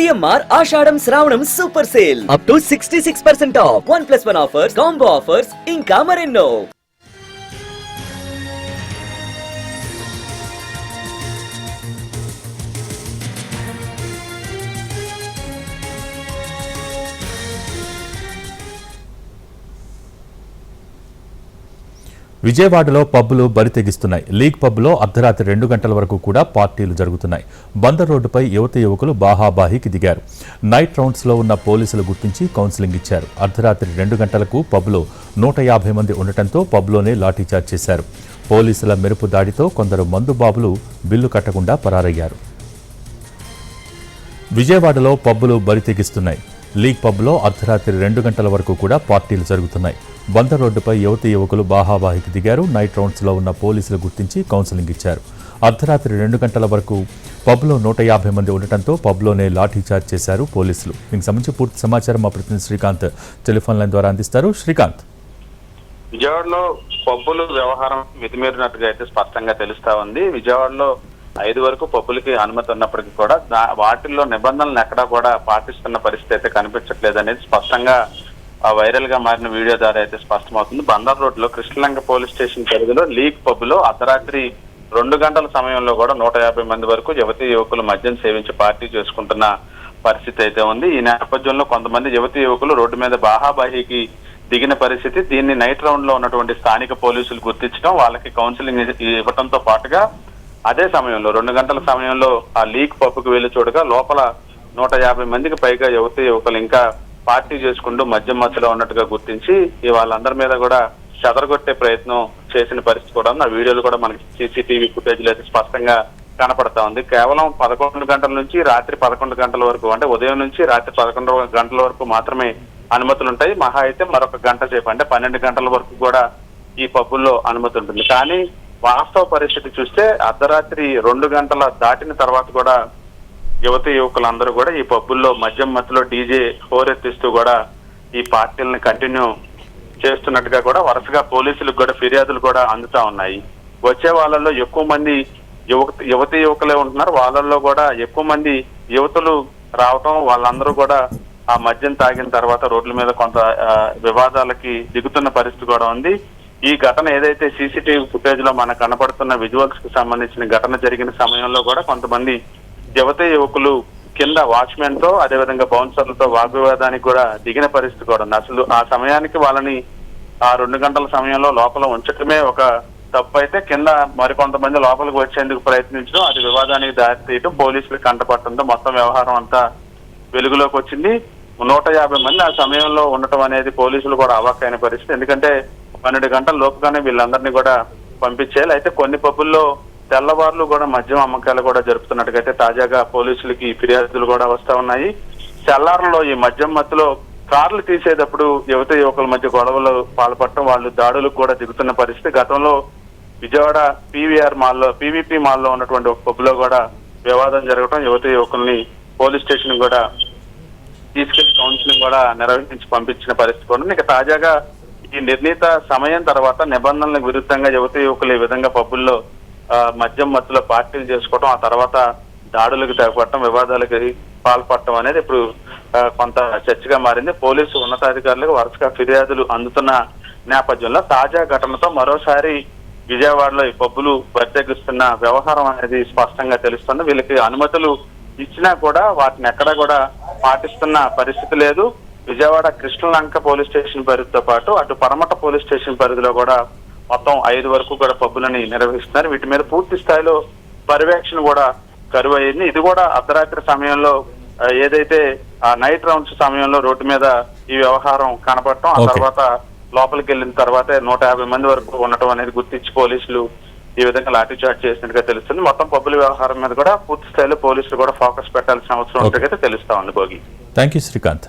CMR Ashadam Shravanam super sale up to sixty six percent off one plus one offers combo offers ఇంకా మరెన్నో విజయవాడలో పబ్బులు బరి తెగిస్తున్నాయి. League పబ్లో అర్ధరాత్రి రెండు గంటల వరకు కూడా పార్టీలు జరుగుతున్నాయి. బందర్ రోడ్డుపై యువత యువకులు బాహాబాహికి దిగారు. నైట్ రౌండ్స్లో ఉన్న పోలీసులు గుర్తించి కౌన్సిలింగ్ ఇచ్చారు. అర్ధరాత్రి రెండు గంటలకు పబ్లో నూట యాభై మంది ఉండటంతో పబ్లోనే లాఠీచార్జ్ చేశారు. పోలీసుల మెరుపు దాడితో కొందరు మందుబాబులు బిల్లు కట్టకుండా పరారయ్యారు. విజయవాడలో పబ్బులు బరి తెగిస్తున్నాయి. లీగ్ పబ్లో అర్ధరాత్రి రెండు గంటల వరకు కూడా పార్టీలు జరుగుతున్నాయి. బంద రోడ్డుపై యువతి యువకులు బాహాబాహికి దిగారు. నైట్ రౌండ్స్లో ఉన్న పోలీసులు గుర్తించి కౌన్సిలింగ్ ఇచ్చారు. అర్ధరాత్రి రెండు గంటల వరకు పబ్లో నూట యాభై మంది ఉండటంతో పబ్లోనే లాఠీచార్జ్ చేశారు పోలీసులు. దీనికి సంబంధించి పూర్తి సమాచారం మా ప్రతినిధి శ్రీకాంత్ టెలిఫోన్ లైన్ ద్వారా అందిస్తారు. శ్రీకాంత్. విజయవాడలో పబ్బులు వ్యవహారం మితిమీరినట్టుగా అయితే స్పష్టంగా తెలుస్తా ఉంది. విజయవాడలో ఐదు వరకు పబ్బులకి అనుమతి ఉన్నప్పటికీ కూడా వాటిల్లో నిబంధనలు ఎక్కడా కూడా పాటిస్తున్న పరిస్థితి అయితే కనిపించట్లేదు అనేది స్పష్టంగా ఆ వైరల్గా మారిన వీడియో ద్వారా అయితే స్పష్టమవుతుంది. బందర్ రోడ్లో కృష్ణలంక పోలీస్ స్టేషన్ పరిధిలో లీగ్లో అర్ధరాత్రి రెండు గంటల సమయంలో కూడా నూట యాభై మంది వరకు యువతి యువకులు మద్యం సేవించి పార్టీ చేసుకుంటున్న పరిస్థితి అయితే ఉంది. ఈ నేపథ్యంలో కొంతమంది యువతి యువకులు రోడ్డు మీద బాహాబాహికి దిగిన పరిస్థితి. దీన్ని నైట్ రౌండ్లో ఉన్నటువంటి స్థానిక పోలీసులు గుర్తించడం వాళ్ళకి కౌన్సిలింగ్ ఇవ్వడంతో పాటుగా అదే సమయంలో రెండు గంటల సమయంలో ఆ లీక్ పప్పుకు వెళ్ళి చూడగా లోపల నూట యాభై మందికి పైగా యువతి యువకులు ఇంకా పార్టీ చేసుకుంటూ మద్యం మధ్యలో ఉన్నట్టుగా గుర్తించి వాళ్ళందరి మీద కూడా చెదరగొట్టే ప్రయత్నం చేసిన పరిస్థితి కూడా ఆ వీడియోలు కూడా మనకి సీసీటీవీ ఫుటేజ్ అయితే స్పష్టంగా కనపడతా ఉంది. కేవలం పదకొండు గంటల నుంచి రాత్రి పదకొండు గంటల వరకు అంటే ఉదయం నుంచి రాత్రి పదకొండు గంటల వరకు మాత్రమే అనుమతులు ఉంటాయి మహా అయితే మరొక గంట సేపు అంటే పన్నెండు గంటల వరకు కూడా ఈ పబ్బుల్లో అనుమతి ఉంటుంది కానీ వాస్తవ పరిస్థితి చూస్తే అర్ధరాత్రి రెండు గంటల దాటిన తర్వాత కూడా యువతి యువకులందరూ కూడా ఈ పబ్బుల్లో మద్యం మధ్యలో డీజే హోరెత్తిస్తూ కూడా ఈ పార్టీలను కంటిన్యూ చేస్తున్నట్టుగా కూడా వరుసగా పోలీసులకు కూడా ఫిర్యాదులు కూడా అందుతా ఉన్నాయి. వచ్చే వాళ్ళల్లో ఎక్కువ మంది యువత యువతి యువకులే ఉంటున్నారు. వాళ్ళల్లో కూడా ఎక్కువ మంది యువతులు రావటం వాళ్ళందరూ కూడా ఆ మద్యం తాగిన తర్వాత రోడ్ల మీద కొంత వివాదాలకి దిగుతున్న పరిస్థితి కూడా ఉంది. ఈ ఘటన ఏదైతే సీసీటీవీ ఫుటేజ్లో మనకు కనపడుతున్న విజువల్స్కి సంబంధించిన ఘటన జరిగిన సమయంలో కూడా కొంతమంది యువత యువకులు కింద వాచ్మెన్తో అదేవిధంగా బౌన్సర్లతో వాగ్వివాదానికి కూడా దిగిన పరిస్థితి కూడా ఉంది. అసలు ఆ సమయానికి వాళ్ళని ఆ రెండు గంటల సమయంలో లోపల ఉంచటమే ఒక తప్పు అయితే కింద మరికొంతమంది లోపలికి వచ్చేందుకు ప్రయత్నించడం అది వివాదానికి దారితీయడం పోలీసులు కంటపట్టడంతో మొత్తం వ్యవహారం అంతా వెలుగులోకి వచ్చింది. నూట యాభై మంది ఆ సమయంలో ఉండటం అనేది పోలీసులు కూడా అవాక్కైన పరిస్థితి. ఎందుకంటే పన్నెండు గంటల లోపుగానే వీళ్ళందరినీ కూడా పంపించేయాలి. అయితే కొన్ని పబ్బుల్లో తెల్లవారులు కూడా మద్యం అమ్మకాలు కూడా జరుపుతున్నట్టుగా తాజాగా పోలీసులకి ఫిర్యాదులు కూడా వస్తా ఉన్నాయి. తెల్లారంలో ఈ మద్యం మత్తులో కార్లు తీసేటప్పుడు యువత యువకుల మధ్య గొడవలు పాల్పడటం వాళ్ళు దాడులకు కూడా దిగుతున్న పరిస్థితి గతంలో విజయవాడ పీవీఆర్ మాల్లో పీవీపీ మాల్లో ఉన్నటువంటి ఒక పబ్బులో కూడా వివాదం జరగడం యువత యువకుల్ని పోలీస్ స్టేషన్ కూడా తీసుకెళ్ళి కౌన్సిలింగ్ కూడా నిర్వహించి పంపించిన పరిస్థితి కూడా ఇక తాజాగా ఈ నిర్ణీత సమయం తర్వాత నిబంధనలకు విరుద్ధంగా యువత యువకులు ఈ విధంగా పబ్బుల్లో మధ్య మద్యం మధ్యలో పార్టీలు చేసుకోవడం ఆ తర్వాత దాడులకు తెగపడటం వివాదాలకి పాల్పడటం అనేది ఇప్పుడు కొంత చర్చగా మారింది. పోలీసు ఉన్నతాధికారులకు వరుసగా ఫిర్యాదులు అందుతున్న నేపథ్యంలో తాజా ఘటనతో మరోసారి విజయవాడలో ఈ పబ్బులు బరితెగిస్తున్న వ్యవహారం అనేది స్పష్టంగా తెలుస్తుంది. వీళ్ళకి అనుమతులు ఇచ్చినా కూడా వాటిని ఎక్కడా కూడా పాటిస్తున్న పరిస్థితి లేదు. విజయవాడ కృష్ణలంక పోలీస్ స్టేషన్ పరిధితో పాటు అటు పరమట పోలీస్ స్టేషన్ పరిధిలో కూడా మొత్తం ఐదు వరకు కూడా పబ్బులని నిర్వహిస్తున్నారు. వీటి మీద పూర్తి స్థాయిలో పర్యవేక్షణ కూడా కరువు అయింది ఇది కూడా అర్ధరాత్రి సమయంలో ఏదైతే ఆ నైట్ రౌండ్స్ సమయంలో రోడ్డు మీద ఈ వ్యవహారం కనపడటం ఆ. తర్వాత లోపలికి వెళ్ళిన తర్వాతే నూట యాభై మంది వరకు ఉండటం అనేది గుర్తించి పోలీసులు ఈ విధంగా లాఠీ చార్జ్ చేసినట్టుగా తెలుస్తుంది. మొత్తం పబ్బుల వ్యవహారం మీద కూడా పూర్తి స్థాయిలో పోలీసులు కూడా ఫోకస్ పెట్టాల్సిన అవసరం. ఉన్నట్టుగా తెలుస్తా ఉంది భోగి. Thank you Srikanth.